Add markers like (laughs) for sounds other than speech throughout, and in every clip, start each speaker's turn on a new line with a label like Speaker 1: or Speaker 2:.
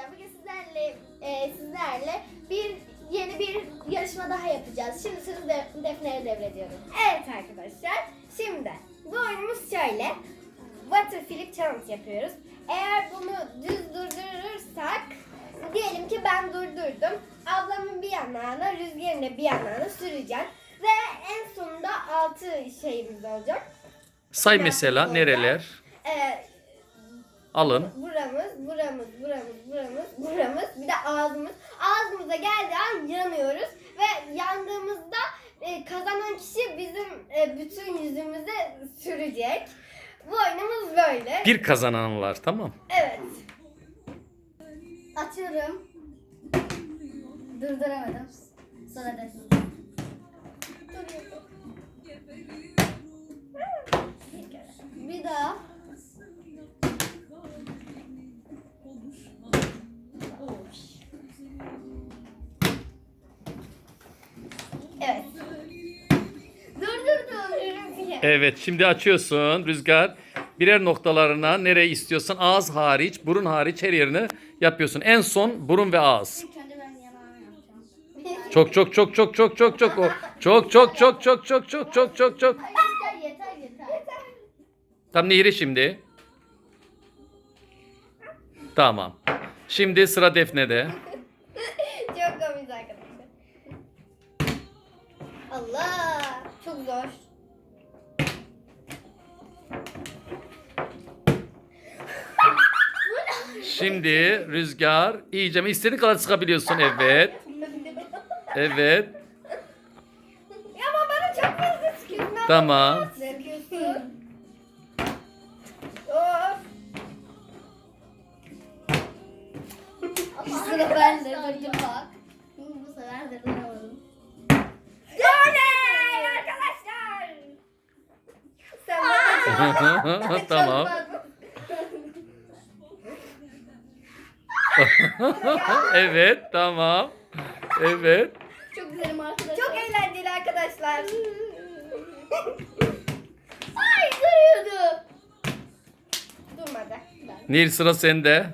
Speaker 1: arkadaşlar bugün sizlerle e, sizlerle bir yeni bir yarışma daha yapacağız. Şimdi sözü de, Defne'ye devrediyorum.
Speaker 2: Evet arkadaşlar. Şimdi bu oyunumuz şöyle. Water Flip Challenge yapıyoruz. Eğer bunu düz durdurursak diyelim ki ben durdurdum. Ablamın bir yanağına, rüzgarın da bir yanağına süreceğim. Ve en sonunda altı şeyimiz olacak.
Speaker 3: Say
Speaker 2: Biraz
Speaker 3: mesela nereler?
Speaker 2: Ee,
Speaker 3: Alın.
Speaker 2: buramız, buramız, buramız, buramız, buramız. Bir de ağzımız. Ağzımıza geldiği an yanıyoruz. Ve yandığımızda e, kazanan kişi bizim e, bütün yüzümüze sürecek. Bu oyunumuz böyle.
Speaker 3: Bir kazanan var tamam.
Speaker 2: Evet. Açıyorum. Durduramadım. Sonra da Bir Evet
Speaker 3: şimdi açıyorsun Rüzgar. Birer noktalarına nereye istiyorsan ağız hariç, burun hariç her yerini yapıyorsun. En son burun ve ağız.
Speaker 1: önce.
Speaker 3: Çok çok çok çok çok çok çok. Çok çok çok çok çok çok çok çok çok. Tam Nehir'e şimdi. Tamam. Şimdi sıra Defne'de.
Speaker 2: Çok komik arkadaşlar. Allah! Çok zor.
Speaker 3: Şimdi Rüzgar iyice mi istediğin kadar sıkabiliyorsun. Evet. Evet.
Speaker 2: Ya ama bana çok fazla sıkıyorsun. Ben
Speaker 3: Tamam.
Speaker 2: Sıkıyorsun. Of.
Speaker 1: Sıra bende durdum bak. Bu sefer durduramadım.
Speaker 2: Oley arkadaşlar. Sen bana (laughs) çok
Speaker 3: tamam.
Speaker 2: fazla- (laughs)
Speaker 3: evet tamam. Evet.
Speaker 1: Çok güzelim arkadaşlar.
Speaker 2: Çok eğlenceli arkadaşlar. (laughs)
Speaker 1: Ay duruyordu.
Speaker 2: Durmadı.
Speaker 3: Nil sıra sende.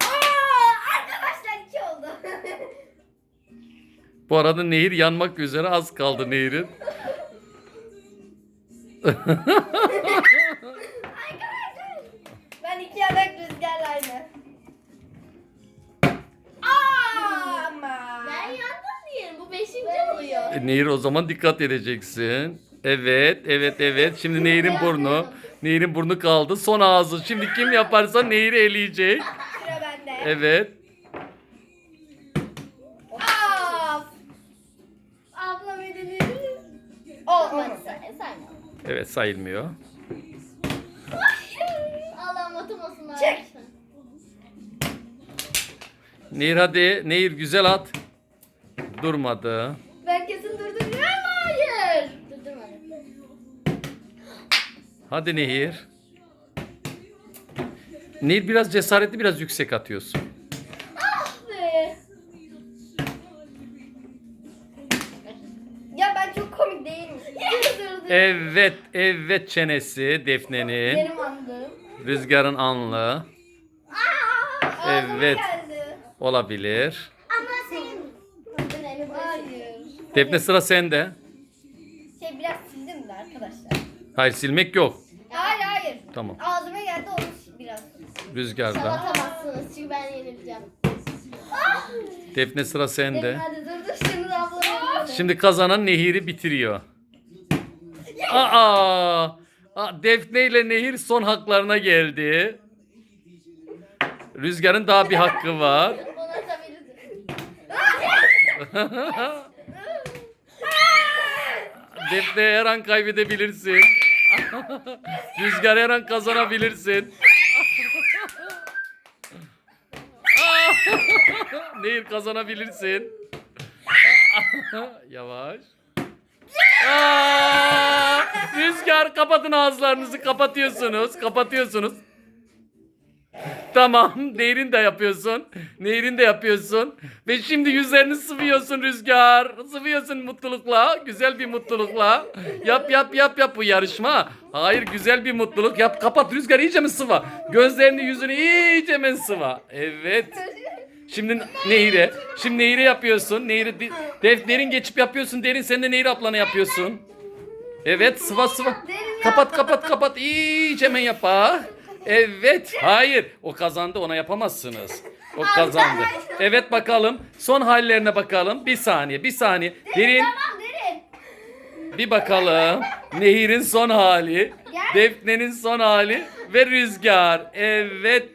Speaker 2: Aa, arkadaşlar iki oldu. (laughs)
Speaker 3: Bu arada nehir yanmak üzere az kaldı nehirin.
Speaker 2: Arkadaşlar. Ben iki adak rüzgarla aynı. Aa, ama.
Speaker 1: Ben. Bu beşinci oluyor.
Speaker 3: Nehir o zaman dikkat edeceksin. Evet, evet, evet. Şimdi Nehir'in burnu. Nehir'in burnu kaldı. Son ağzı. Şimdi kim yaparsa Nehir'i eleyecek.
Speaker 2: Sıra bende.
Speaker 3: Evet.
Speaker 2: Of.
Speaker 1: Ablam ödedi.
Speaker 2: Olmadı.
Speaker 3: Evet sayılmıyor.
Speaker 1: Allah'ım atılmasın
Speaker 2: Çek.
Speaker 1: arkadaşlar.
Speaker 3: Nehir hadi. Nehir güzel at. Durmadı.
Speaker 2: Ben kesin durduruyorum. Hayır.
Speaker 1: Durdurmadım.
Speaker 3: Hadi Nehir. Nehir biraz cesaretli biraz yüksek atıyorsun.
Speaker 2: Be. Ya ben çok komik değil miyim?
Speaker 3: Evet, evet çenesi Defne'nin.
Speaker 2: Benim andığım.
Speaker 3: Rüzgarın anlı. Evet. Olabilir.
Speaker 1: Ama senin.
Speaker 2: Hayır.
Speaker 3: Defne sıra sende.
Speaker 2: Şey biraz sildim de arkadaşlar.
Speaker 3: Hayır silmek yok.
Speaker 2: Hayır hayır.
Speaker 3: Tamam.
Speaker 2: Ağzıma geldi onu biraz.
Speaker 3: Rüzgarda.
Speaker 1: Atamazsınız çünkü ben yenileceğim.
Speaker 3: Defne sıra sende.
Speaker 2: Hadi durdur şimdi de ablamı.
Speaker 3: Şimdi kazanan Nehir'i bitiriyor. Aa! Aa, Defne ile Nehir son haklarına geldi. Rüzgar'ın daha bir hakkı var. (laughs) Defne her an kaybedebilirsin. (laughs) Rüzgar her an kazanabilirsin. (laughs) Nehir kazanabilirsin. Yavaş. Aa, Rüzgar kapatın ağızlarınızı kapatıyorsunuz. Kapatıyorsunuz. Tamam. Nehrin de yapıyorsun. Nehrin de yapıyorsun. Ve şimdi yüzlerini sıvıyorsun Rüzgar. Sıvıyorsun mutlulukla. Güzel bir mutlulukla. Yap yap yap yap bu yarışma. Hayır güzel bir mutluluk. Yap kapat Rüzgar iyice mi sıva? Gözlerini yüzünü iyice mi sıva? Evet. Şimdi Nehir'e. Şimdi Nehir'e yapıyorsun. Nehir'e de- derin geçip yapıyorsun. Derin sen de Nehir ablanı yapıyorsun. Evet sıva sıva. Kapat kapat kapat. İyice hemen yap ha. Evet. Hayır. O kazandı ona yapamazsınız. O kazandı. Evet bakalım. Son hallerine bakalım. Bir saniye bir saniye. Derin
Speaker 1: Tamam derin.
Speaker 3: bir bakalım. Nehir'in son hali. Defne'nin son hali. Ve Rüzgar. Evet.